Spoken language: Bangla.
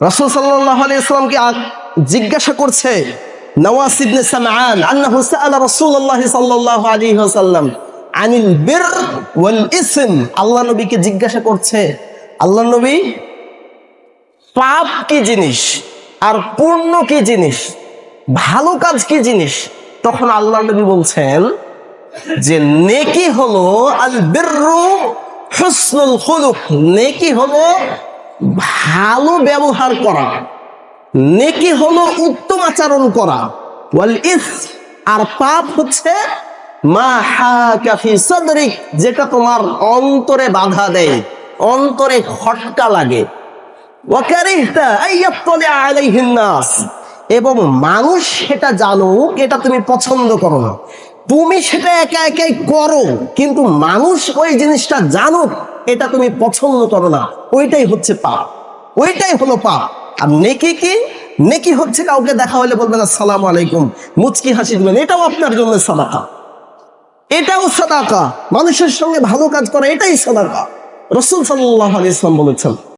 রাসূল সাল্লাল্লাহু আলাইহি ইসলামকে জিজ্ঞাসা করছে ওয়াসাল্লাম আনিল বির জিজ্ঞাসা করছে জিনিস আর কি জিনিস, ভালো কাজ কি জিনিস? তখন আল্লাহ নবী বলছেন যে, নেকি হলো আল বিররু হুসনুল নেকি হলো ভালো ব্যবহার করা, নেকি হলো উত্তম আচরণ করা। ওয়াল ইস, আর পাপ হচ্ছে মা ফি সাদরিক, যেটা তোমার অন্তরে বাধা দেয়, অন্তরে খটকা লাগে। এবং মানুষ সেটা জানুক, এটা তুমি পছন্দ করো না। তুমি সেটা একা একাই করো, কিন্তু মানুষ ওই জিনিসটা জানুক, এটা তুমি পছন্দ করো না। ওইটাই হচ্ছে পাপ। ওইটাই হলো পাপ। আর নেকি কি? নেকি হচ্ছে কাউকে দেখা হলে বলবেন আসসালামু আলাইকুম, মুচকি হাসি দিবেন। এটাও আপনার জন্য সাদাকা। এটাও সাদাকা। মানুষের সঙ্গে ভালো কাজ করা, এটাই সাদাকা। রসুল সাল্লাহ আলাইহি ইসলাম বলেছেন